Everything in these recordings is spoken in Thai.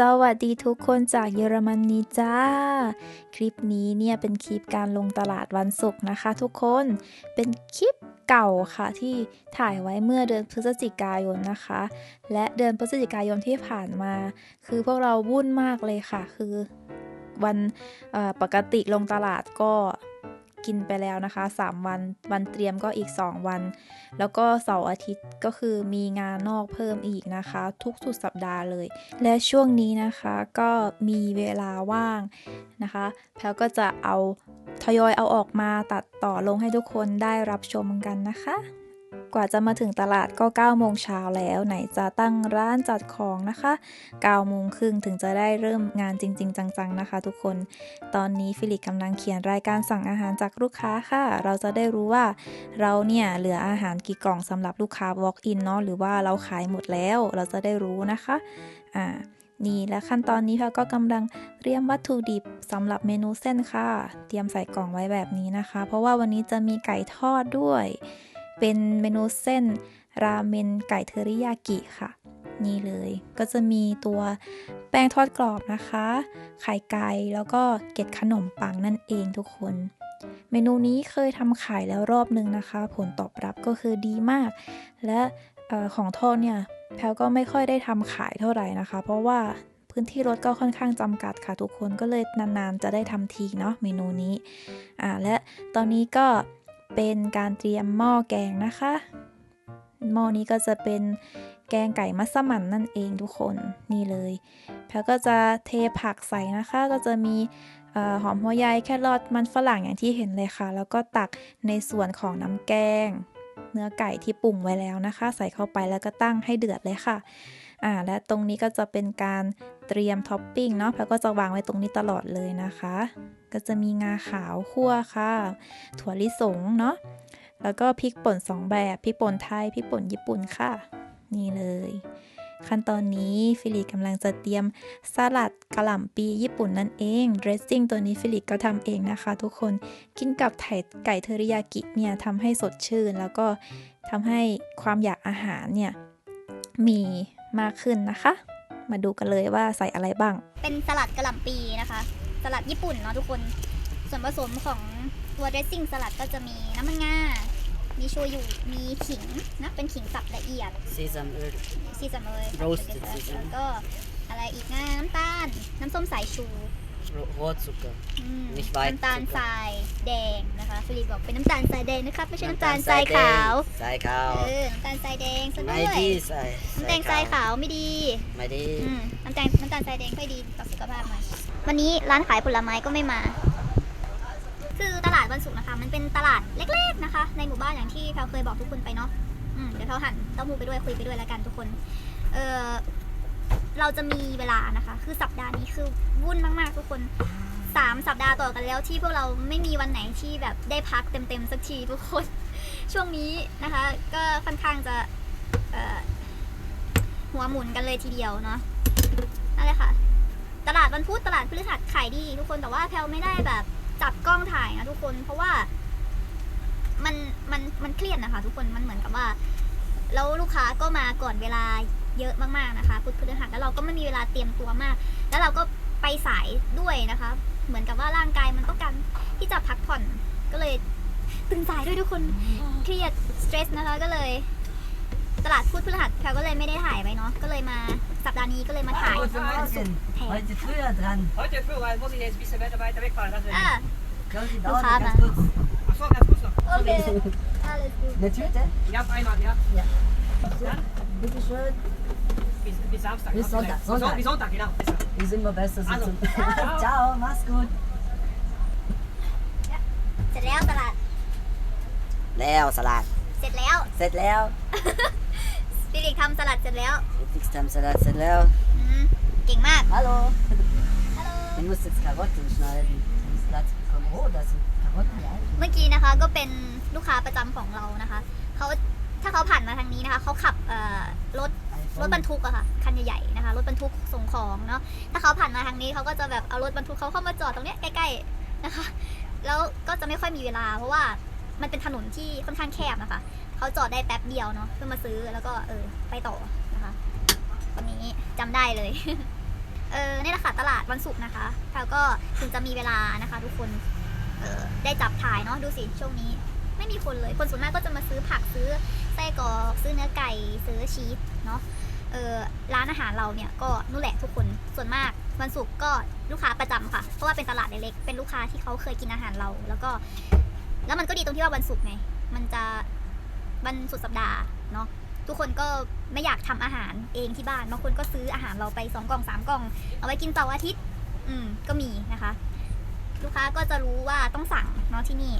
สวัสดีทุกคนจากเยอรมนีจ้า คลิปนี้เนี่ยเป็นคลิปการลงตลาดวันศุกร์นะคะทุกคน เป็นคลิปเก่าค่ะที่ถ่ายไว้เมื่อเดือนพฤศจิกายนนะคะ และเดือนพฤศจิกายนที่ผ่านมา คือพวกเราวุ่นมากเลยค่ะ คือวันปกติลงตลาดก็ กินไปแล้วนะคะ 3 วัน วันเตรียมก็อีก 2 วัน แล้วก็เสาร์อาทิตย์ก็คือมีงานนอกเพิ่มอีกนะคะ ทุกสุดสัปดาห์เลย และช่วงนี้นะคะก็มีเวลาว่างนะคะแพลก็จะเอาทยอยเอาออกมาตัดต่อลงให้ทุกคนได้รับชมกันนะคะ กว่าจะมาถึงตลาดก็9โมงเช้าแล้วไหนจะตั้งร้านจัดของนะคะ9โมงครึ่งถึงจะได้เริ่มงานจริง ๆ จังๆนะคะ ทุกคน ตอนนี้ฟิลิปกำลังเขียนรายการสั่งอาหารจากลูกค้าค่ะ เราจะได้รู้ว่าเราเนี่ยเหลืออาหารกี่กล่องสำหรับลูกค้า walk in เนาะหรือว่าเราขายหมดแล้ว เราจะได้รู้นะคะอ่านี่และขั้นตอนนี้ค่ะก็กำลังเตรียมวัตถุดิบสำหรับเมนูเส้นค่ะ เตรียมใส่กล่องไว้แบบนี้นะคะ เพราะว่าวันนี้จะมีไก่ทอดด้วย เป็นเมนูเส้นราเมนไก่เทอริยากิค่ะ นี่เลยก็จะมีตัวแป้งทอดกรอบนะคะ ไข่ไก่แล้วก็เกล็ดขนมปังนั่นเองทุกคน เมนูนี้เคยทำขายแล้วรอบนึงนะคะ ผลตอบรับก็คือดีมาก และออของทอดเนี่ยแพลก็ไม่ค่อยได้ทำขายเท่าไหร่นะคะ เพราะว่าพื้นที่รถก็ค่อนข้างจำกัดค่ะทุกคนก็เลยนานๆ จะได้ทำทีเนาะเมนูนี้อ่าและตอนนี้ก็ เป็นการเตรียมหม้อแกงนะคะ หม้อนี้ก็จะเป็นแกงไก่มัสมั่นนั่นเองทุกคนนี่เลยแพลก็จะเทผักใส่นะคะ ก็จะมีอหอมหัวใยแครอทมันฝรั่งอย่างที่เห็นเลยค่ะ แล้วก็ตักในส่วนของน้ำแกง เนื้อไก่ที่ปรุงไว้แล้วนะคะ ใส่เข้าไปแล้วก็ตั้งให้เดือดเลยค่ะ อ่าและตรงนี้ก็จะเป็นการเตรียมท็อปปิ้งเนาะแพลก็จะวางไว้ตรงนี้ตลอดเลยนะคะ ก็จะมีงาขาวคั่วค่ะ ถั่วลิสงเนาะแล้วก็พริกป่นสองแบบพริกป่นไทยพริกป่นญี่ปุ่นค่ะ นี่เลย ขั้นตอนนี้ฟิลิปกำลังจะเตรียมสลัดกระหล่ำปีญี่ปุ่นนั่นเอง dressing ตัวนี้ฟิลิปก็ทำเองนะคะ ทุกคนกินกับไถ่ไก่เทอริยากิเนี่ยทำให้สดชื่น แล้วก็ทำให้ความอยากอาหารเนี่ยมี มากขึ้นนะคะ มาดูกันเลยว่าใส่อะไรบ้าง เป็นสลัดกระหล่ำปีนะคะ สลัดญี่ปุ่นเนาะทุกคน ส่วนผสมของตัวเดรสซิ่งสลัดก็จะมีน้ำมันงา มีโชยุ มีขิงนะ เป็นขิงสับละเอียด Sesamöl, ซีซัมเลย Roasted sesame แล้วก็อะไรอีกนะน้ำตาล น้ำส้มสายชู Ro- Rohrzucker. อืม Nicht weit น้ำตาล zucker ทรายแดงนะคะฟิลิปบอกเป็นน้ำตาลทรายแดงนะครับไม่ใช่น้ำตาลทรายขาว Sei เอขาวอน้ำตาลทรายแดงซะด้ไม่วยดีใส่น้ำแดงทรายขาวไม่ดีไม่ดีอืมน้ำตาลน้ำตาลทรายแดงค่อยดีต่อสุขภาพหน่อยวันนี้ร้านขายผลไม้ก็ไม่มา คือตลาดวันศุกร์นะคะ มันเป็นตลาดเล็ก ๆนะคะ ในหมู่บ้านอย่างที่แพลเคยบอกทุกคนไปเนาะอืมเดี๋ยวแพลหันเต้าหู้ไปด้วยคุยไปด้วยแล้วกันทุกคน เออ เราจะมีเวลานะคะ คือสัปดาห์นี้คือวุ่นมากๆทุกคนสามสัปดาห์ต่อกันแล้วที่พวกเราไม่มีวันไหนที่แบบได้พักเต็มๆสักทีทุกคน ช่วงนี้นะคะ ก็ค่อนข้างจะหัวหมุนกันเลยทีเดียวเนาะนั่นแหละค่ะ ตลาดวันพุธตลาดพฤหัสขายดี ทุกคนแต่ว่าแพลไม่ได้แบบจับกล้องถ่ายนะทุกคนเพราะว่ามันมันมันเครียดนะคะ ทุกคนมันเหมือนกับว่า แล้วลูกค้าก็มาก่อนเวลา เยอะมากๆนะคะพุธพฤหัสแล้วเราก็ไม่มีเวลาเตรียมตัวมาก แล้วเราก็ไปสายด้วยนะคะ เหมือนกับว่าร่างกายมันต้องการที่จะพักผ่อนก็เลยตื่นสายด้วยทุกคนเครียดสเตรสนะคะก็เลย ตลาดพุธพฤหัสแพลก็เลยไม่ได้ถ่ายไว้เนาะก็เลยมาสัปดาห์นี้ก็เลยมาถ่าย Guten Morgen. แทน Heute früher dran. Heute früh, weil muss ich jetzt ein bisschen weiter, weiter wegfahren. Das อ่า Können Sie Du dauern Fahrer. ganz kurz. Ach so, ganz kurz noch. โอเคอ่าเลยดู Eine Tüte? Ja, einmal, ja. Bitte schön. Bis, bis Samstag. Bis ja, Sonntag, vielleicht. Sonntag. So, bis Sonntag, genau. Besser. Ist immer besser Also. sitzen. Ciao, mach's gut. เสร็จแล้วตลาด แล้วสลัด เสร็จแล้ว เสร็จแล้วฟิลิกทำสลัดเสร็จแล้ว Felix ทำสลัดเสร็จแล้ว อืมเก่งมาก Hallo. ฮัลโหล Ich muss jetzt Karotten schneiden. Ich muss Platz bekommen. Oh, da sind Karotten rein. เมื่อกี้นะคะก็เป็นลูกค้าประจำของเรานะคะ เขา ถ้าเขาผ่านมาทางนี้นะคะเขาขับเอ่อรถรถบรรทุกอะค่ะคันใหญ่ๆนะคะรถบรรทุกส่งของเนาะถ้าเขาผ่านมาทางนี้เขาก็จะแบบเอารถบรรทุกเขาเข้ามาจอดตรงเนี้ยใกล้ๆนะคะ แล้วก็จะไม่ค่อยมีเวลา เพราะว่ามันเป็นถนนที่ค่อนข้างแคบนะคะเขาจอดได้แป๊บเดียวเนาะเพื่อมาซื้อแล้วก็เออไปต่อนะคะวันนี้จำได้เลยเออนี่แหละค่ะตลาดวันศุกร์นะคะแล้วก็ถึงจะมีเวลานะคะ ทุกคนเออได้จับถ่ายเนาะดูสิช่วงนี้ ไม่มีคนเลย คนส่วนมากก็จะมาซื้อผักซื้อไส้กรอกซื้อเนื้อไก่ซื้อชีสเนาะเออร้านอาหารเราเนี่ยก็นู่นแหละทุกคนส่วนมากวันศุกร์ก็ลูกค้าประจำค่ะ เพราะว่าเป็นตลาดเล็กๆเป็นลูกค้าที่เขาเคยกินอาหารเรา แล้วก็ แล้วมันก็ดีตรงที่ว่าวันศุกร์ไงมันจะวันสุดสัปดาห์เนาะทุกคนก็ไม่อยากทำอาหารเองที่บ้านบางคนก็ซื้ออาหารเราไปสองกล่องสามกล่อง เอาไว้กินเสาร์อาทิตย์ อืมก็มีนะคะ ลูกค้าก็จะรู้ว่าต้องสั่งเนาะที่นี่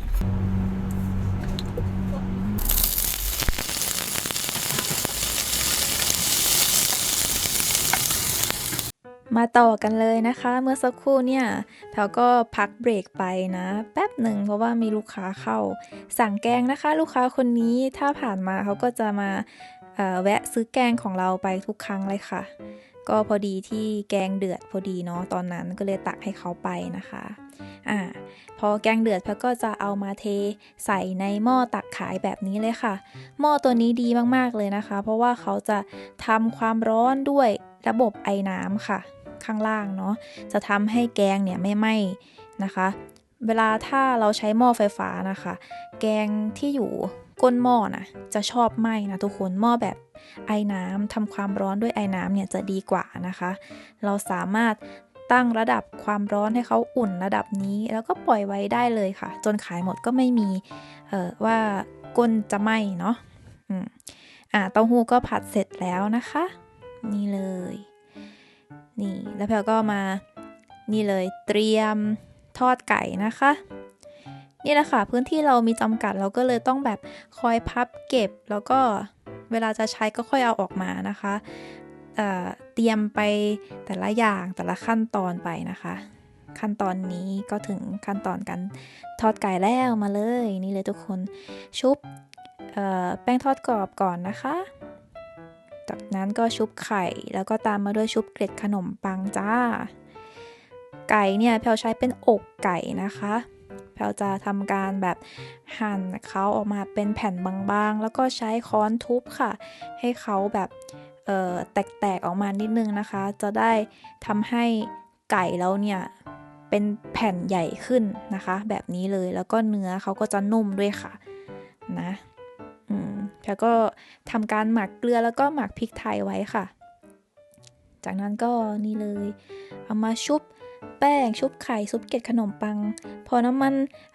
มาต่อกันเลยนะคะ เมื่อสักครู่เนี่ยแพลก็พักเบรกไปนะ แป๊บหนึ่งเพราะว่ามีลูกค้าเข้า สั่งแกงนะคะ ลูกค้าคนนี้ถ้าผ่านมาเขาก็จะมาแวะซื้อแกงของเราไปทุกครั้งเลยค่ะ ก็พอดีที่แกงเดือดพอดีเนาะตอนนั้นก็เลยตักให้เขาไปนะคะอ่าพอแกงเดือดแพลก็จะเอามาเทใส่ในหม้อตักขายแบบนี้เลยค่ะ หม้อตัวนี้ดีมากๆเลยนะคะ เพราะว่าเขาจะทำความร้อนด้วยระบบไอน้ำค่ะ ข้างล่างเนาะจะทำให้แกงเนี่ยไม่ไหม้นะคะ เวลาถ้าเราใช้หม้อไฟฟ้านะคะ แกงที่อยู่ก้นหม้อนะจะชอบไหม้นะทุกคนหม้อแบบไอ้น้ำทำความร้อนด้วยไอ้น้ำเนี่ยจะดีกว่านะคะ เราสามารถตั้งระดับความร้อนให้เขาอุ่นระดับนี้ แล้วก็ปล่อยไว้ได้เลยค่ะ จนขายหมดก็ไม่มีเออว่าก้นจะไหม้เนาะอ่าเต้าหู้ก็ผัดเสร็จแล้วนะคะ นี่เลย นี่แล้วแพลก็มานี่เลยเตรียมทอดไก่นะคะ นี่แหละค่ะพื้นที่เรามีจำกัดเราก็เลยต้องแบบคอยพับเก็บ แล้วก็เวลาจะใช้ก็ค่อยเอาออกมานะคะเเตรียมไปแต่ละอย่างแต่ละขั้นตอนไปนะคะ ขั้นตอนนี้ก็ถึงขั้นตอนการทอดไก่แล้วมาเลย นี่เลยทุกคนชุบแป้งทอดกรอบก่อนนะคะ จากนั้นก็ชุบไข่ แล้วก็ตามมาด้วยชุบเกล็ดขนมปังจ้า ไก่เนี่ยแพลใช้เป็นอกไก่นะคะแพลจะทำการแบบหั่นเขาออกมาเป็นแผ่นบางๆ แล้วก็ใช้ค้อนทุบค่ะ ให้เขาแบบแตกๆออกมานิดนึงนะคะ จะได้ทำให้ไก่แล้วเนี่ยเป็นแผ่นใหญ่ขึ้นนะคะ แบบนี้เลยแล้วก็เนื้อเขาก็จะนุ่มด้วยค่ะนะ แล้วก็ทำการหมักเกลือแล้วก็หมักพริกไทยไว้ค่ะ จากนั้นก็นี่เลย เอามาชุบแป้งชุบไข่ชุบเกล็ดขนมปัง พอน้ำมัน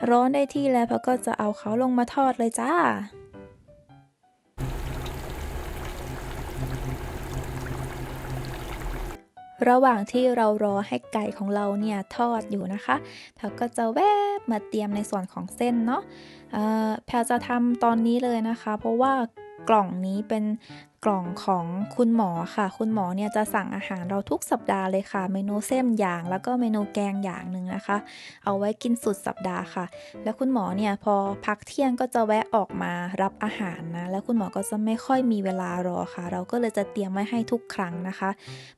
ร้อนได้ที่แล้วเขาก็จะเอาเขาลงมาทอดเลยจ้า ระหว่างที่เรารอให้ไก่ของเราเนี่ยทอดอยู่นะคะแพลก็จะแวบมาเตรียมในส่วนของเส้นเนาะเอ่อแพลจะทำตอนนี้เลยนะคะ เพราะว่ากล่องนี้เป็น กล่องของคุณหมอค่ะ คุณหมอเนี่ยจะสั่งอาหารเราทุกสัปดาห์เลยค่ะ เมนูเส้นอย่าง แล้วก็เมนูแกงอย่างหนึ่งนะคะ เอาไว้กินสุดสัปดาห์ค่ะ แล้วคุณหมอเนี่ยพอพักเที่ยงก็จะแวะออกมารับอาหารนะ แล้วคุณหมอก็จะไม่ค่อยมีเวลารอค่ะ เราก็เลยจะเตรียมไว้ให้ทุกครั้งนะคะ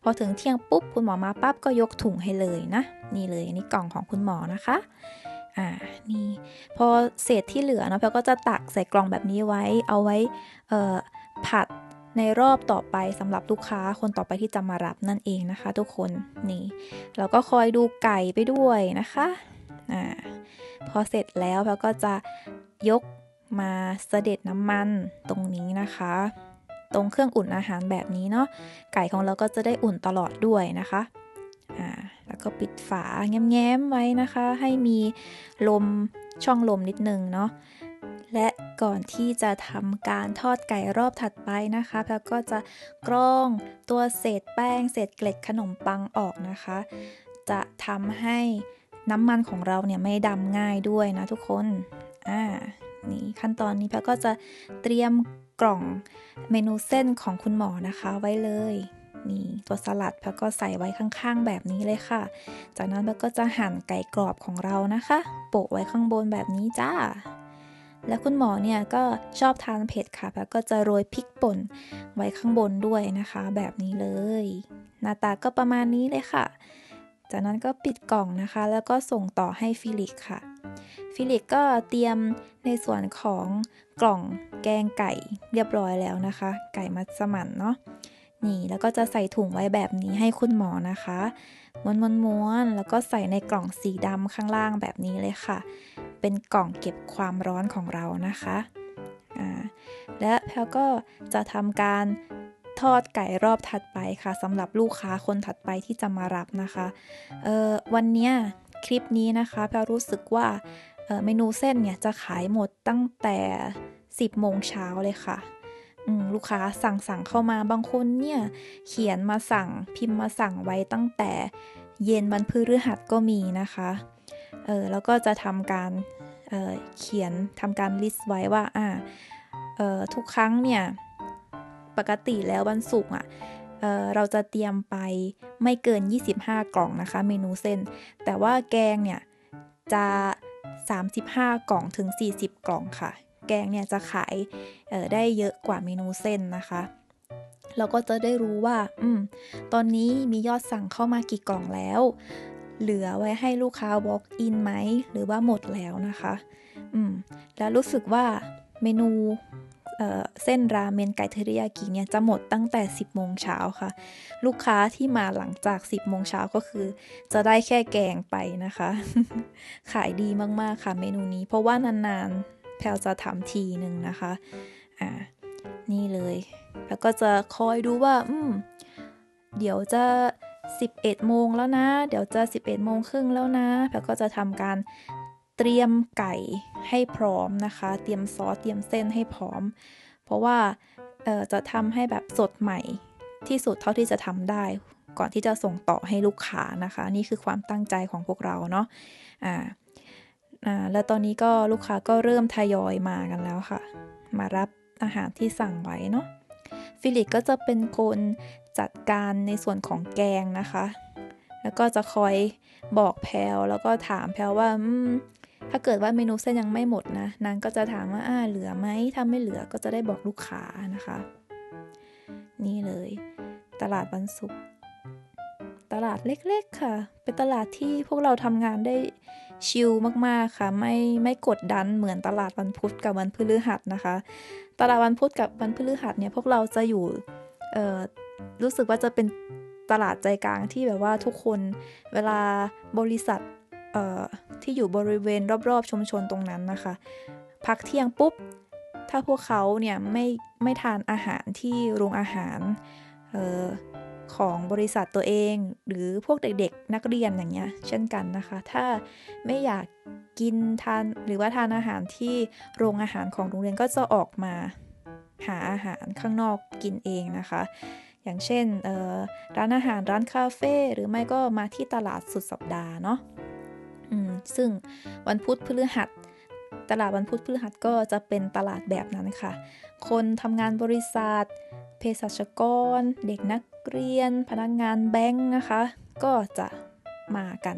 พอถึงเที่ยงปุ๊บคุณหมอมาปั๊บก็ยกถุงให้เลยนะ นี่เลยนนี้กล่องของคุณหมอนะคะอ่า นี่ พอเศษที่เหลือเนาะแพลก็จะตักใส่กล่องแบบนี้ไว้ เอาไว้ เอ่อ ผัด ในรอบต่อไปสำหรับลูกค้าคนต่อไปที่จะมารับนั่นเองนะคะ ทุกคนนี่เราก็คอยดูไก่ไปด้วยนะคะอ่าพอเสร็จแล้วแพลก็จะยกมาเสด็จน้ำมันตรงนี้นะคะ ตรงเครื่องอุ่นอาหารแบบนี้เนาะไก่ของเราก็จะได้อุ่นตลอดด้วยนะคะอ่าแล้วก็ปิดฝาแง้มๆไว้นะคะ ให้มีลมช่องลมนิดนึงเนาะ และก่อนที่จะทำการทอดไก่รอบถัดไปนะคะแพลก็จะกรองตัวเศษแป้งเศษเกล็ดขนมปังออกนะคะ จะทำให้น้ำมันของเราเนี่ยไม่ดำง่ายด้วยนะทุกคนอ่านี่ขั้นตอนนี้แพลก็จะเตรียมกล่องเมนูเส้นของคุณหมอนะคะไว้เลยนี่ตัวสลัดแพลก็ใส่ไว้ข้างๆแบบนี้เลยค่ะ จากนั้นแพลก็จะหั่นไก่กรอบของเรานะคะ โปะไว้ข้างบนแบบนี้จ้า และคุณหมอเนี่ยก็ชอบทานเผ็ดค่ะ แล้วก็จะโรยพริกป่นไว้ข้างบนด้วยนะคะ แบบนี้เลย หน้าตาก็ประมาณนี้เลยค่ะ จากนั้นก็ปิดกล่องนะคะ แล้วก็ส่งต่อให้ฟิลิกค่ะ ฟิลิกก็เตรียมในส่วนของกล่องแกงไก่เรียบร้อยแล้วนะคะ ไก่มัสมั่นเนาะนี่แล้วก็จะใส่ถุงไว้แบบนี้ให้คุณหมอนะคะม้วนม้วนม้วนแล้วก็ใส่ในกล่องสีดำข้างล่างแบบนี้เลยค่ะ เป็นกล่องเก็บความร้อนของเรานะคะและแพลก็จะทำการทอดไก่รอบถัดไปค่ะสำหรับลูกค้าคนถัดไปที่จะมารับนะคะเออวันนี้คลิปนี้นะคะแพลรู้สึกว่าเมนูเส้นเนี่ยจะขายหมดตั้งแต่ 10โมงเช้าเลยค่ะลูกค้าสั่งสั่งเข้ามาบางคนเนี่ยเขียนมาสั่งพิมพ์มาสั่งไว้ตั้งแต่เย็นวันพฤหัสก็มีนะคะ เออแล้วก็จะทำการเเขียนทำการลิสต์ไว้ว่าอ่าทุกครั้งเนี่ยปกติแล้ววันศุกร์อะเเราจะเตรียมไปไม่เกิน 25 กล่องนะคะ เมนูเส้น แต่ว่าแกงเนี่ยจะ 35 กล่องถึง 40 กล่องค่ะ แกงเนี่ยจะขายได้เยอะกว่าเมนูเส้นนะคะเราก็จะได้รู้ว่า อืม ตอนนี้มียอดสั่งเข้ามากี่กล่องแล้ว เหลือไว้ให้ลูกค้า walk in ไหม หรือว่าหมดแล้วนะคะ อืม แล้วรู้สึกว่าเมนูเอ่อเส้นราเมนไก่เทอริยากิเนี่ยจะหมดตั้งแต่ 10 โมงเช้าค่ะ ลูกค้าที่มาหลังจาก 10 โมงเช้าก็คือ จะได้แค่แกงไปนะคะ ขายดีมากๆค่ะเมนูนี้ เพราะว่านานๆแพลจะทำทีหนึ่งนะคะ อ่า นี่เลย แล้วก็จะคอยดูว่า อืม เดี๋ยวจะ 11 โมงแล้วนะ เดี๋ยวจะ 11 โมงครึ่งแล้วนะแล้วก็จะทำการเตรียมไก่ให้พร้อมนะคะ เตรียมซอส เตรียมเส้นให้พร้อม เพราะว่าเอ่อจะทำให้แบบสดใหม่ที่สุดเท่าที่จะทำได้ ก่อนที่จะส่งต่อให้ลูกค้านะคะ นี่คือความตั้งใจของพวกเราเนาะอ่าอ่าแล้วตอนนี้ก็ลูกค้าก็เริ่มทยอยมากันแล้วค่ะ มารับอาหารที่สั่งไว้เนาะฟิลิปก็จะเป็นคน จัดการในส่วนของแกงนะคะ แล้วก็จะคอยบอกแพลวแล้วก็ถามแพลวว่าถ้าเกิดว่าเมนูเส้นยังไม่หมดนะนางก็จะถามว่าอ่าเหลือไหมถ้าไม่เหลือก็จะได้บอกลูกค้านะคะ นี่เลย ตลาดวันศุกร์ตลาดเล็กๆค่ะ เป็นตลาดที่พวกเราทำงานได้ชิลมากๆค่ะ ไม่ไม่กดดันเหมือนตลาดวันพุธกับวันพฤหัสนะคะ ตลาดวันพุธกับวันพฤหัสเนี่ยพวกเราจะอยู่เอ่อ รู้สึกว่าจะเป็นตลาดใจกลางที่แบบว่าทุกคนเวลาบริษัทที่อยู่บริเวณรอบๆ ชุมชนตรงนั้นนะคะ พักเที่ยงปุ๊บ ถ้าพวกเขาเนี่ยไม่ไม่ทานอาหารที่โรงอาหารออของบริษัทตัวเอง หรือพวกเด็กๆนักเรียนอย่างเงี้ยเช่นกันนะคะ ถ้าไม่อยากกินทานหรือว่าทานอาหารที่โรงอาหารของโรงเรียนก็จะออกมาหาอาหารข้างนอกกินเองนะคะ อย่างเช่นร้านอาหารร้านคาเฟ่หรือไม่ก็มาที่ตลาดสุดสัปดาห์เนาะซึ่งวันพุธพฤหัส ตลาดวันพุธพฤหัสก็จะเป็นตลาดแบบนั้นค่ะ คนทำงานบริษัทเภสัชกร เด็กนักเรียน พนักงานแบงค์นะคะ ก็จะมากัน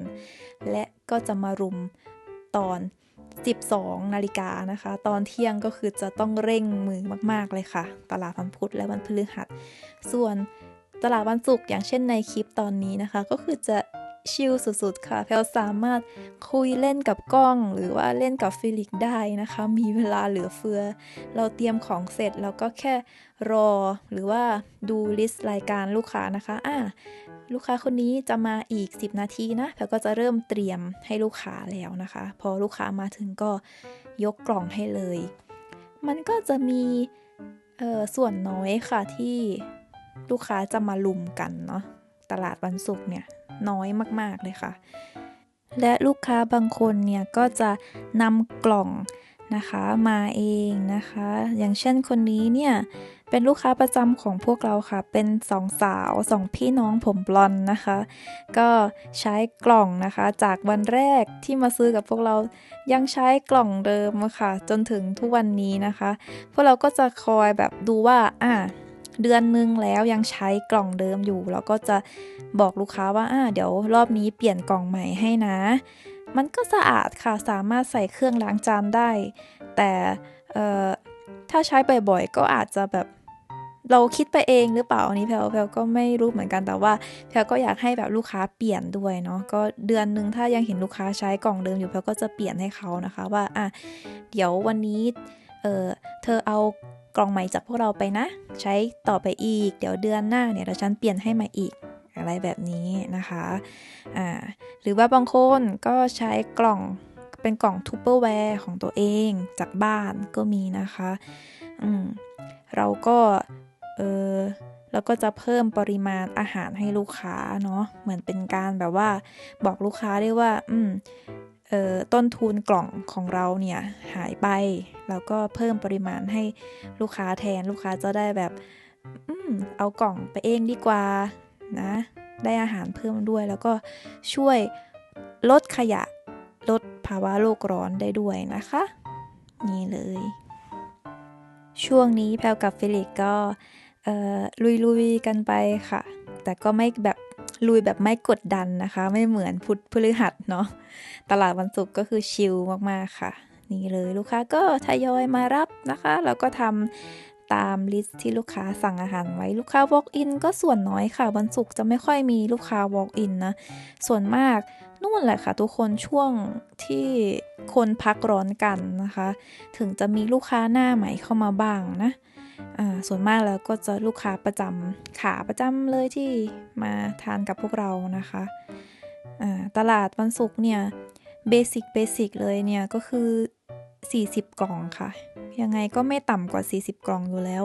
และก็จะมารุมตอน 12 นาฬิกานะคะ ตอนเที่ยงก็คือจะต้องเร่งมือมากๆเลยค่ะ ตลาดวันพุธและวันพฤหัส ส่วนตลาดวันศุกร์อย่างเช่นในคลิปตอนนี้นะคะ ก็คือจะชิลสุดๆ ค่ะ แพลสามารถคุยเล่นกับกล้อง หรือว่าเล่นกับฟิลิกได้นะคะ มีเวลาเหลือเฟือ เราเตรียมของเสร็จแล้วก็แค่รอ หรือว่าดูลิสต์รายการลูกค้านะคะ อ่า ลูกค้าคนนี้จะมาอีก 10 นาทีนะแพลก็จะเริ่มเตรียมให้ลูกค้าแล้วนะคะ พอลูกค้ามาถึงก็ยกกล่องให้เลย มันก็จะมีเออส่วนน้อยค่ะที่ลูกค้าจะมาลุมกันเนาะตลาดวันศุกร์เนี่ยน้อยมาก ๆ เลยค่ะ และลูกค้าบางคนเนี่ยก็จะนำกล่องนะคะมาเองนะคะ อย่างเช่นคนนี้เนี่ย เป็นลูกค้าประจำของพวกเราค่ะ เป็นสองสาวสองพี่น้องผมบลอนนะคะ ก็ใช้กล่องนะคะ จากวันแรกที่มาซื้อกับพวกเรายังใช้กล่องเดิมอะค่ะ จนถึงทุกวันนี้นะคะ พวกเราก็จะคอยแบบดูว่าอ่าเดือนนึงแล้วยังใช้กล่องเดิมอยู่ แล้วก็จะบอกลูกค้าว่าอ่าเดี๋ยวรอบนี้เปลี่ยนกล่องใหม่ให้นะ มันก็สะอาดค่ะสามารถใส่เครื่องล้างจานได้ แต่เอ่อถ้าใช้บ่อยๆก็อาจจะแบบ เราคิดไปเองหรือเปล่าอันนี้แพลแพลก็ไม่รู้เหมือนกันแต่ว่าแพลก็อยากให้แบบลูกค้าเปลี่ยนด้วยเนาะก็เดือนหนึ่งถ้ายังเห็นลูกค้าใช้กล่องเดิมอยู่แพลก็จะเปลี่ยนให้เขานะคะว่าอะเดี๋ยววันนี้เออเธอเอากล่องใหม่จากพวกเราไปนะ ใช้ต่อไปอีก เดี๋ยวเดือนหน้าเนี่ยเดี๋ยวฉันเปลี่ยนให้ใหม่อีกอะไรแบบนี้นะคะอ่าหรือว่าบางคนก็ใช้กล่องเป็นกล่องทูเปอร์แวร์ของตัวเองจากบ้านก็มีนะคะอืมเราก็ เออเราก็จะเพิ่มปริมาณอาหารให้ลูกค้าเนาะเหมือนเป็นการแบบว่า บอกลูกค้าได้ว่า อืมเออต้นทุนกล่องของเราเนี่ยหายไป แล้วก็เพิ่มปริมาณให้ลูกค้าแทนลูกค้าจะได้แบบ อืมเอากล่องไปเองดีกว่านะ ได้อาหารเพิ่มด้วย แล้วก็ช่วยลดขยะลดภาวะโลกร้อนได้ด้วยนะคะ นี่เลย ช่วงนี้แพลกับฟิลิกก็ลุยๆกันไปค่ะ แต่ก็ไม่แบบลุยแบบไม่กดดันนะคะ ไม่เหมือนพุธพฤหัสเนาะตลาดวันศุกร์ก็คือชิลมากๆค่ะ นี่เลยลูกค้าก็ทยอยมารับนะคะ แล้วก็ทำตามลิสต์ที่ลูกค้าสั่งอาหารไว้ลูกค้า walk in ก็ส่วนน้อยค่ะ วันศุกร์จะไม่ค่อยมีลูกค้า walk in นะ ส่วนมาก นู่นแหละค่ะ ทุกคนช่วงที่คนพักร้อนกันนะคะ ถึงจะมีลูกค้าหน้าใหม่เข้ามาบ้างนะส่วนมากแล้วก็จะลูกค้าประจำขาประจำเลยที่มาทานกับพวกเรานะคะตลาดวันศุกร์เนี่ยเบสิกเบสิกเลยเนี่ยก็คือ 40 กล่องค่ะ ยังไงก็ไม่ต่ำกว่า 40 กล่องอยู่แล้ว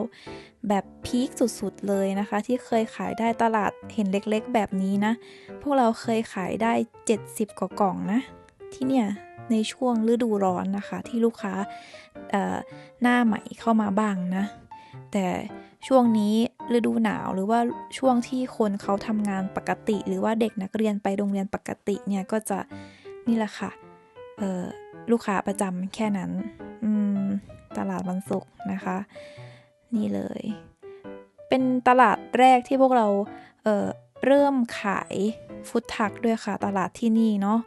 แบบพีคสุดๆเลยนะคะ ที่เคยขายได้ตลาดเห็นเล็กๆ แบบนี้นะ พวกเราเคยขายได้ 70 กว่ากล่องนะ ที่เนี่ยในช่วงฤดูร้อนนะคะ ที่ลูกค้าหน้าใหม่เข้ามาบ้างนะ แต่ช่วงนี้ฤดูหนาวหรือว่าช่วงที่คนเขาทำงานปกติ หรือว่าเด็กนักเรียนไปโรงเรียนปกติเนี่ยก็จะนี่แหละค่ะ ลูกค้าประจำแค่นั้น ตลาดวันศุกร์นะคะ นี่เลย เป็นตลาดแรกที่พวกเราเเริ่มขายฟุตทักด้วยค่ะ ตลาดที่นี่เนาะ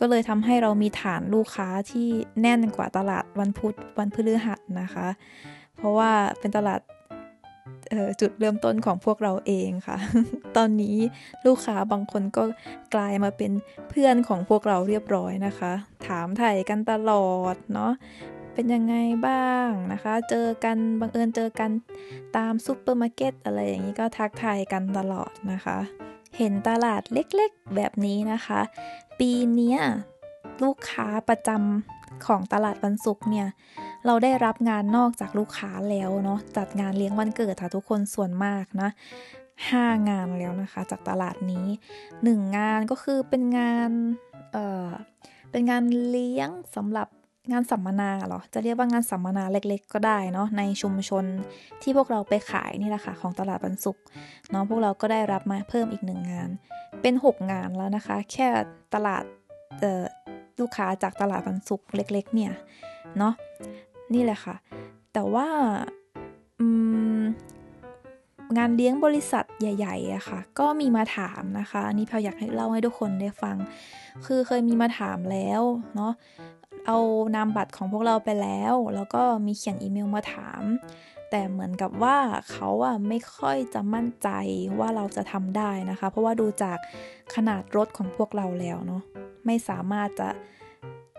ก็เลยทำให้เรามีฐานลูกค้าที่แน่นกว่าตลาดวันพุธวันพฤหัสนะคะ เพราะว่าเป็นตลาด จุดเริ่มต้นของพวกเราเองค่ะ ตอนนี้ลูกค้าบางคนก็กลายมาเป็นเพื่อนของพวกเราเรียบร้อยนะคะ ถามไถ่กันตลอดเนาะเป็นยังไงบ้างนะคะ เจอกันบังเอิญเจอกันตามซูเปอร์มาร์เก็ตอะไรอย่างนี้ก็ทักทายกันตลอดนะคะ เห็นตลาดเล็กๆแบบนี้นะคะ ปีนี้ลูกค้าประจำของตลาดวันศุกร์เนี่ย เราได้รับงานนอกจากลูกค้าแล้วเนาะจัดงานเลี้ยงวันเกิดค่ะทุกคนส่วนมากนะห้างานแล้วนะคะจากตลาดนี้หนึ่งงานก็คือเป็นงานเอ่อเป็นงานเลี้ยงสำหรับงานสัมมนาเหรอ จะเรียกว่างานสัมมนาเล็กๆ ก็ได้เนาะในชุมชนที่พวกเราไปขายนี่แหละค่ะของตลาดวันศุกเนาะพวกเราก็ได้รับมาเพิ่มอีกหนึ่งงาน เป็น 6 งานแล้วนะคะ แค่ตลาดเออลูกค้าจากตลาดวันศุกเล็กๆ เนี่ยเนาะ นี่แหละค่ะ แต่ว่างานเลี้ยงบริษัทใหญ่ๆอะค่ะ ก็มีมาถามนะคะ อันนี้แพลอยากให้เล่าให้ทุกคนได้ฟัง คือเคยมีมาถามแล้วเนาะ เอานามบัตรของพวกเราไปแล้ว แล้วก็มีเขียนอีเมลมาถาม แต่เหมือนกับว่าเขาอะไม่ค่อยจะมั่นใจว่าเราจะทำได้นะคะ เพราะว่าดูจากขนาดรถของพวกเราแล้วเนาะ ไม่สามารถจะ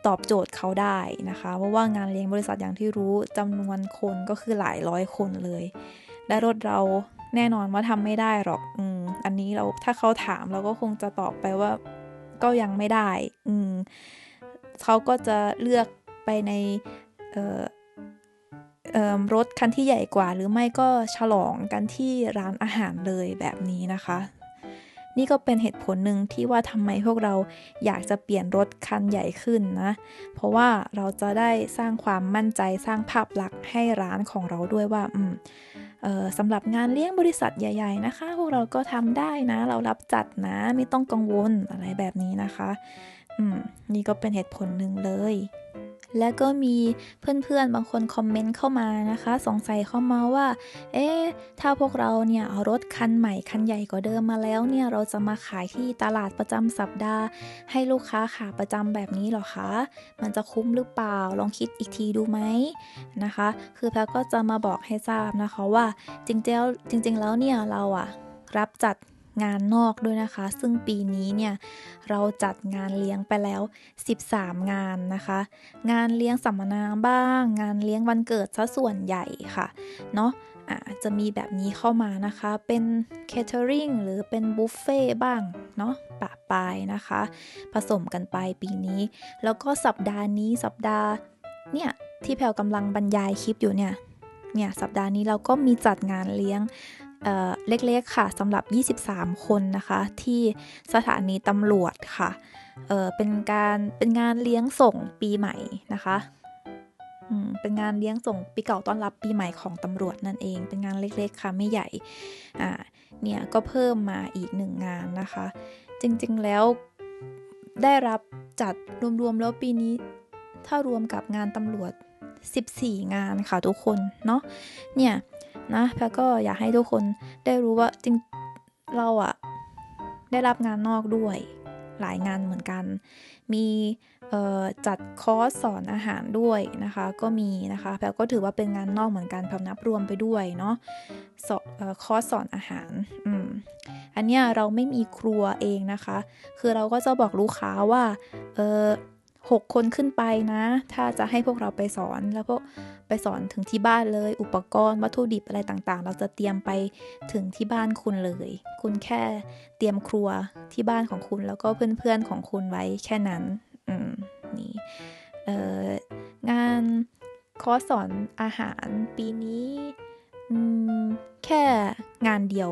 ตอบโจทย์เขาได้นะคะ เพราะว่างานเลี้ยงบริษัทอย่างที่รู้จำนวนคนก็คือหลายร้อยคนเลย และรถเราแน่นอนว่าทำไม่ได้หรอกอืมอันนี้เราถ้าเขาถามเราก็คงจะตอบไปว่าก็ยังไม่ได้ อืมเขาก็จะเลือกไปในเอ่อรถคันที่ใหญ่กว่า หรือไม่ก็ฉลองกันที่ร้านอาหารเลยแบบนี้นะคะ นี่ก็เป็นเหตุผลหนึ่งที่ว่าทำไมพวกเราอยากจะเปลี่ยนรถคันใหญ่ขึ้นนะ เพราะว่าเราจะได้สร้างความมั่นใจสร้างภาพลักษณ์ให้ร้านของเราด้วยว่าอืมสำหรับงานเลี้ยงบริษัทใหญ่ ๆ นะคะ พวกเราก็ทำได้นะ เรารับจัดนะ ไม่ต้องกังวลอะไรแบบนี้นะคะ อืม นี่ก็เป็นเหตุผลหนึ่งเลย แล้วก็มีเพื่อนๆบางคนคอมเมนต์เข้ามานะคะ สงสัยเข้ามาว่า เอ๊ะถ้าพวกเราเนี่ยเอารถคันใหม่คันใหญ่กว่าเดิมมาแล้วเนี่ยเราจะมาขายที่ตลาดประจำสัปดาห์ ให้ลูกค้าขาประจำแบบนี้หรอคะ มันจะคุ้มหรือเปล่าลองคิดอีกทีดูไหมนะคะ คือแพลก็จะมาบอกให้ทราบนะคะว่าจริงๆแล้วจริง ๆ แล้วเนี่ยเราอะรับจัด งานนอกด้วยนะคะ ซึ่งปีนี้เนี่ยเราจัดงานเลี้ยงไปแล้ว 13 งานนะคะ งานเลี้ยงสัมมนาบ้าง งานเลี้ยงวันเกิดซะส่วนใหญ่ค่ะเนาะจะมีแบบนี้เข้ามานะคะ เป็น catering หรือเป็นบุฟเฟ่บ้างเนาะปะปายนะคะ ผสมกันไปปีนี้ แล้วก็สัปดาห์นี้สัปดาห์เนี่ยที่แพลกำลังบรรยายคลิปอยู่เนี่ยเนี่ยสัปดาห์นี้เราก็มีจัดงานเลี้ยง เล็กๆค่ะสำหรับ 23 คนนะคะ ที่สถานีตำรวจค่ะเเป็นการเป็นงานเลี้ยงส่งปีใหม่นะคะเป็นงานเลี้ยงส่งปีเก่าต้อนรับปีใหม่ของตำรวจนั่นเอง เป็นงานเล็กๆค่ะไม่ใหญ่อ่าเนี่ยก็เพิ่มมาอีกหนึ่งงานนะคะ จริงๆแล้วได้รับจัดรวมๆแล้วปีนี้ถ้ารวมกับงานตำรวจ 14 งานค่ะทุกคนเนาะเนี่ย นะแพรก็อยากให้ทุกคนได้รู้ว่าจริงเราอะได้รับงานนอกด้วยหลายงานเหมือนกัน มีจัดคอร์สสอนอาหารด้วยนะคะ ก็มีนะคะแพรก็ถือว่าเป็นงานนอกเหมือนกันแพรนับรวมไปด้วยเนาะคอร์สสอนอาหารอืมอันเนี้ยเราไม่มีครัวเองนะคะ คือเราก็จะบอกลูกค้าว่าเออ หกคนขึ้นไปนะ ถ้าจะให้พวกเราไปสอนแล้วพวกไปสอนถึงที่บ้านเลย อุปกรณ์วัตถุดิบอะไรต่างๆ เราจะเตรียมไปถึงที่บ้านคุณเลย คุณแค่เตรียมครัวที่บ้านของคุณแล้วก็เพื่อนๆของคุณไว้แค่นั้นอืมนี่เอ่องานคอร์สสอนอาหารปีนี้อืมแค่งานเดียว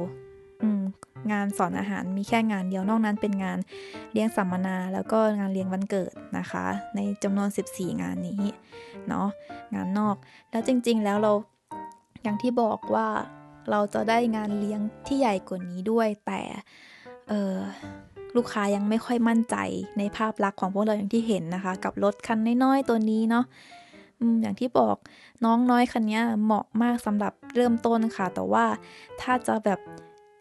งานสอนอาหารมีแค่งานเดียวนอกนั้นเป็นงานเลี้ยงสัมมนา แล้วก็งานเลี้ยงวันเกิดนะคะ ในจำนวน 14 งานนี้เนาะงานนอก แล้วจริง ๆ แล้วเราอย่างที่บอกว่าเราจะได้งานเลี้ยงที่ใหญ่กว่านี้ด้วย แต่เออลูกค้ายังไม่ค่อยมั่นใจในภาพลักษณ์ของพวกเราอย่างที่เห็นนะคะ กับรถคันน้อยๆตัวนี้เนาะอืมอย่างที่บอกน้องน้อยคันนี้เหมาะมากสำหรับเริ่มต้นค่ะ แต่ว่าถ้าจะแบบ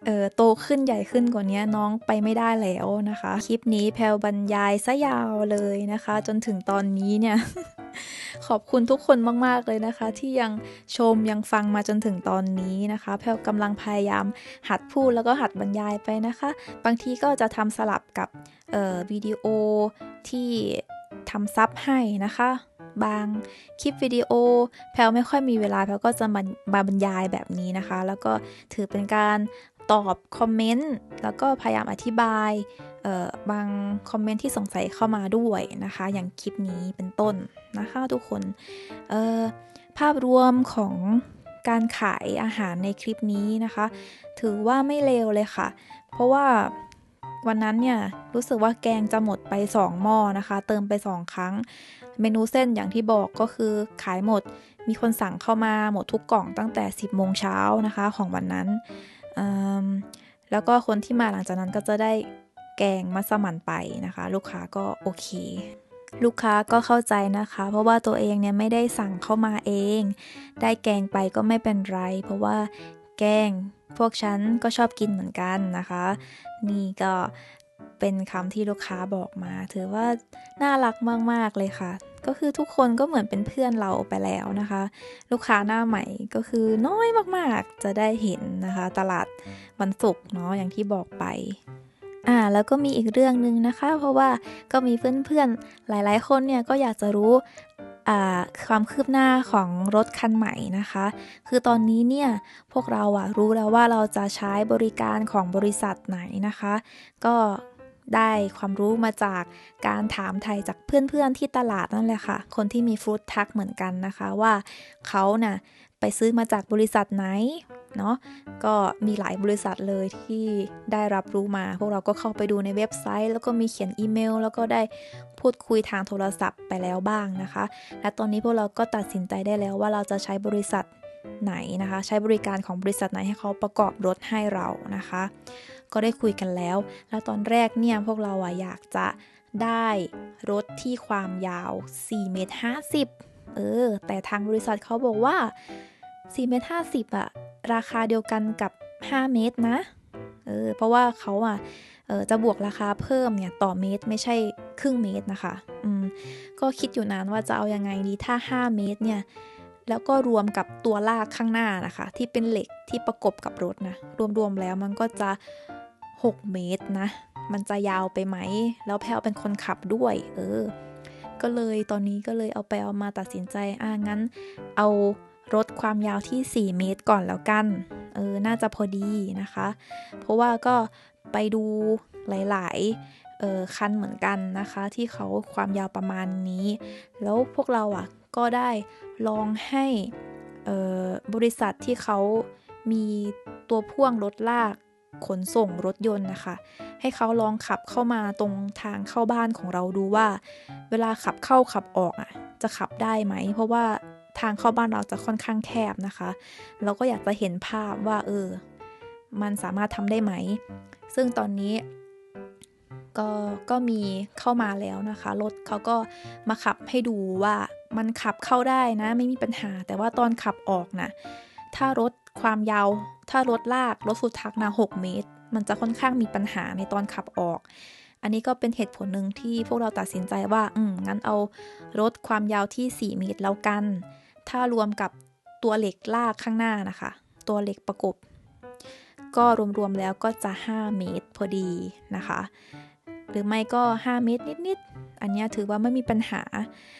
เออโตขึ้นใหญ่ขึ้นกว่านี้น้องไปไม่ได้แล้วนะคะ คลิปนี้แพลวบรรยายซะยาวเลยนะคะ จนถึงตอนนี้เนี่ย ขอบคุณทุกคนมากๆเลยนะคะ ที่ยังชมยังฟังมาจนถึงตอนนี้นะคะ แพลวกำลังพยายามหัดพูดแล้วก็หัดบรรยายไปนะคะ บางทีก็จะทำสลับกับเอ่อวิดีโอที่ทำซับให้นะคะบางคลิปวิดีโอ แพลวไม่ค่อยมีเวลาแพลวก็จะมาบรรยายแบบนี้นะคะ แล้วก็ถือเป็นการ ตอบคอมเมนต์แล้วก็พยายามอธิบายบางคอมเมนต์ที่สงสัยเข้ามาด้วยนะคะ อย่างคลิปนี้เป็นต้นนะคะทุกคนภาพรวมของการขายอาหารในคลิปนี้นะคะ ถือว่าไม่เลวเลยค่ะ เพราะว่าวันนั้นเนี่ยรู้สึกว่าแกงจะหมดไป 2 หม้อนะคะ เติมไป 2 ครั้ง เมนูเส้นอย่างที่บอกก็คือขายหมดมีคนสั่งเข้ามาหมดทุกกล่องตั้งแต่ 10โมงเช้านะคะของวันนั้น แล้วก็คนที่มาหลังจากนั้นก็จะได้แกงมัสมั่นไปนะคะ ลูกค้าก็โอเค ลูกค้าก็เข้าใจนะคะ เพราะว่าตัวเองเนี่ยไม่ได้สั่งเข้ามาเอง ได้แกงไปก็ไม่เป็นไร เพราะว่าแกงพวกฉันก็ชอบกินเหมือนกันนะคะ นี่ก็เป็นคำที่ลูกค้าบอกมา ถือว่าน่ารักมาก ๆ เลยค่ะ ก็คือทุกคนก็เหมือนเป็นเพื่อนเราไปแล้วนะคะ ลูกค้าหน้าใหม่ก็คือน้อยมากๆจะได้เห็นนะคะ ตลาดวันศุกร์เนาะอย่างที่บอกไปอ่าแล้วก็มีอีกเรื่องหนึ่งนะคะ เพราะว่าก็มีเพื่อนๆหลายๆ คนเนี่ยก็อยากจะรู้อ่าความคืบหน้าของรถคันใหม่นะคะ คือตอนนี้เนี่ยพวกเราอะรู้แล้วว่าเราจะใช้บริการของบริษัทไหนนะคะ ก็ ได้ความรู้มาจากการถามไทยจากเพื่อนๆที่ตลาดนั่นแหละค่ะ คนที่มีฟรุตทักเหมือนกันนะคะว่าเขาน่ะไปซื้อมาจากบริษัทไหนเนาะก็มีหลายบริษัทเลยที่ได้รับรู้มา พวกเราก็เข้าไปดูในเว็บไซต์ แล้วก็มีเขียนอีเมล แล้วก็ได้พูดคุยทางโทรศัพท์ไปแล้วบ้างนะคะ และตอนนี้พวกเราก็ตัดสินใจได้แล้วว่าเราจะใช้บริษัทไหนนะคะ ใช้บริการของบริษัทไหนให้เขาประกอบรถให้เรานะคะ ก็ได้คุยกันแล้ว แล้วตอนแรกเนี่ยพวกเราอะอยากจะได้รถที่ความยาว4เมตร50เออ แต่ทางบริษัทเขาบอกว่า4เมตร50อะราคาเดียวกันกับ 5 เมตรนะเออเพราะว่าเขาอะเออจะบวกราคาเพิ่มเนี่ยต่อเมตรไม่ใช่ครึ่งเมตรนะคะอืมก็คิดอยู่นานว่าจะเอายังไงดีถ้า 5 เมตรเนี่ยแล้วก็รวมกับตัวลากข้างหน้านะคะ ที่เป็นเหล็กที่ประกบกับรถนะรวมๆแล้วมันก็จะ 6 เมตรนะ มันจะยาวไปไหม แล้วแพลวเป็นคนขับด้วย เออ ก็เลยตอนนี้ก็เลยเอาไปเอามาตัดสินใจ อ่างั้น เอารถความยาวที่ 4 เมตรก่อนแล้วกัน เออ น่าจะพอดีนะคะ เพราะว่าก็ไปดูหลายๆ เออคันเหมือนกันนะคะ ที่เขาความยาวประมาณนี้ แล้วพวกเราอะก็ได้ลองให้เออบริษัทที่เขามีตัวพ่วงรถลาก ขนส่งรถยนต์นะคะ ให้เขาลองขับเข้ามาตรงทางเข้าบ้านของเราดูว่า เวลาขับเข้าขับออกอะ จะขับได้ไหม เพราะว่าทางเข้าบ้านเราจะค่อนข้างแคบนะคะ เราก็อยากจะเห็นภาพว่า เออ มันสามารถทำได้ไหม ซึ่งตอนนี้ก็ก็มีเข้ามาแล้วนะคะ รถเขาก็มาขับให้ดูว่ามันขับเข้าได้นะ ไม่มีปัญหา แต่ว่าตอนขับออกนะถ้ารถ ความยาว ถ้ารถลากรถสุดทักนะ6เมตร มันจะค่อนข้างมีปัญหาในตอนขับออก อันนี้ก็เป็นเหตุผลหนึ่งที่พวกเราตัดสินใจว่า อืมงั้นเอารถความยาวที่ 4 เมตรแล้วกัน ถ้ารวมกับตัวเหล็กลากข้างหน้านะคะ ตัวเหล็กประกบ ก็รวมๆแล้วก็จะ 5 เมตรพอดีนะคะ หรือไม่ก็ 5 เมตรนิดๆ อันนี้ถือว่าไม่มีปัญหา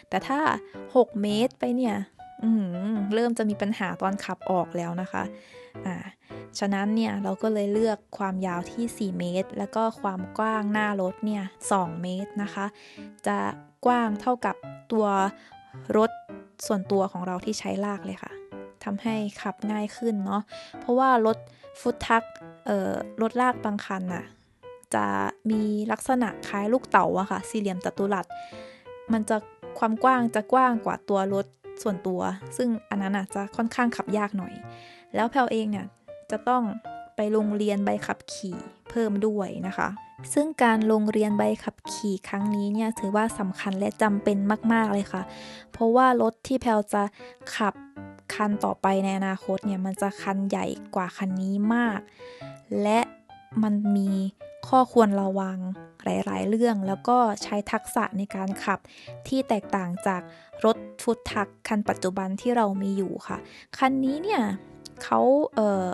แต่ถ้า 6 เมตรไปเนี่ย เริ่มจะมีปัญหาตอนขับออกแล้วนะคะอ่าฉะนั้นเนี่ยเราก็เลยเลือกความยาวที่ 4 เมตร แล้วก็ความกว้างหน้ารถเนี่ย 2 เมตรนะคะ จะกว้างเท่ากับตัวรถส่วนตัวของเราที่ใช้ลากเลยค่ะทำให้ขับง่ายขึ้นเนาะ เพราะว่ารถฟุตทักเอ่อรถลากบางคันน่ะจะมีลักษณะคล้ายลูกเต๋าอะค่ะ สี่เหลี่ยมจัตุรัส มันจะความกว้างจะกว้างกว่าตัวรถ ส่วนตัว ซึ่งอันนั้นอาจจะค่อนข้างขับยากหน่อย แล้วแพลเองเนี่ยจะต้องไปโรงเรียนใบขับขี่เพิ่มด้วยนะคะ ซึ่งการลงเรียนใบขับขี่ครั้งนี้เนี่ยถือว่าสำคัญและจำเป็นมาก ๆ เลยค่ะ เพราะว่ารถที่แพลจะขับคันต่อไปในอนาคตเนี่ยมันจะคันใหญ่กว่าคันนี้มาก และมันมี ข้อควรระวังหลายๆ เรื่อง แล้วก็ใช้ทักษะในการขับที่แตกต่างจากรถฟุตทักคันปัจจุบันที่เรามีอยู่ค่ะ คันนี้เนี่ยเขาเอ่อ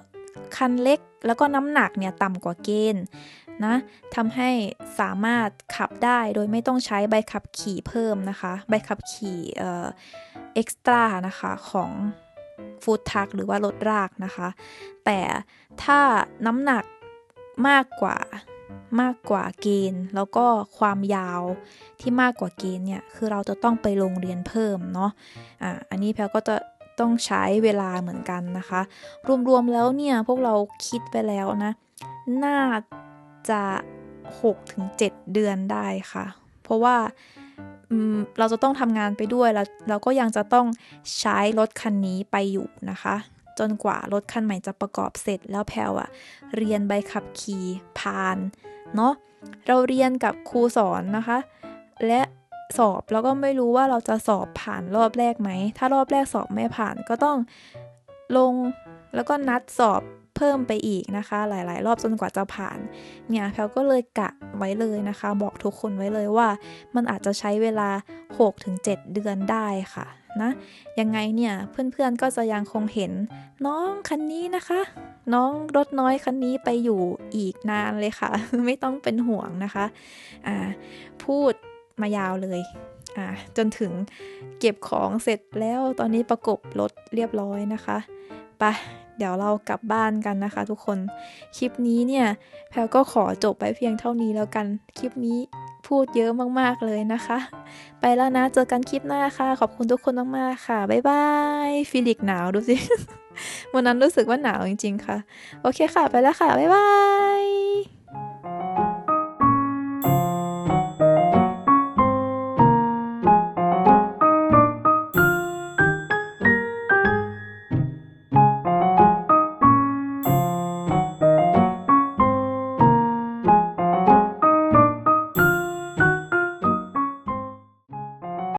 คันเล็กแล้วก็น้ำหนักเนี่ยต่ำกว่าเกณฑ์นะทำให้สามารถขับได้โดยไม่ต้องใช้ใบขับขี่เพิ่มนะคะ ใบขับขี่เอ่อเอ็กซ์ตร้านะคะของฟูดทักหรือว่ารถรากนะคะ แต่ถ้าน้ำหนักมากกว่า มากกว่าเกณฑ์ แล้วก็ความยาวที่มากกว่าเกณฑ์เนี่ยคือเราจะต้องไปโรงเรียนเพิ่มเนาะอะอันนี้แพลก็จะต้องใช้เวลาเหมือนกันนะคะ รวมๆแล้วเนี่ยพวกเราคิดไปแล้วนะ น่าจะ6-7 เดือนได้ค่ะ เพราะว่าเราจะต้องทำงานไปด้วยแล้วเราก็ยังจะต้องใช้รถคันนี้ไปอยู่นะคะ จนกว่ารถคันใหม่จะประกอบเสร็จแล้วแพลวอะเรียนใบขับขี่ผ่านเนาะเราเรียนกับครูสอนนะคะ และสอบแล้วก็ไม่รู้ว่าเราจะสอบผ่านรอบแรกไหม ถ้ารอบแรกสอบไม่ผ่านก็ต้องลงแล้วก็นัดสอบ เพิ่มไปอีกนะคะ หลาย ๆ รอบจนกว่าจะผ่าน เนี่ยแพลก็เลยกะไว้เลยนะคะ บอกทุกคนไว้เลยว่า มันอาจจะใช้เวลา 6-7 เดือนได้ค่ะนะยังไงเนี่ยเพื่อนๆก็จะยังคงเห็นน้องคันนี้นะคะ น้องรถน้อยคันนี้ไปอยู่อีกนานเลยค่ะ ไม่ต้องเป็นห่วงนะคะอ่าพูดมายาวเลยอ่าจนถึงเก็บของเสร็จแล้วตอนนี้ประกบรถเรียบร้อยนะคะไป เดี๋ยวเรากลับบ้านกันนะคะ ทุกคน คลิปนี้เนี่ยแพลก็ขอจบไปเพียงเท่านี้แล้วกัน คลิปนี้พูดเยอะมากๆเลยนะคะ ไปแล้วนะ เจอกันคลิปหน้าค่ะ ขอบคุณทุกคนมากๆค่ะ บ๊ายบาย ฟิลิกหนาวดูสิ วันนั้นรู้สึกว่าหนาวจริงๆค่ะ โอเคค่ะ ไปแล้วค่ะ บ๊ายบาย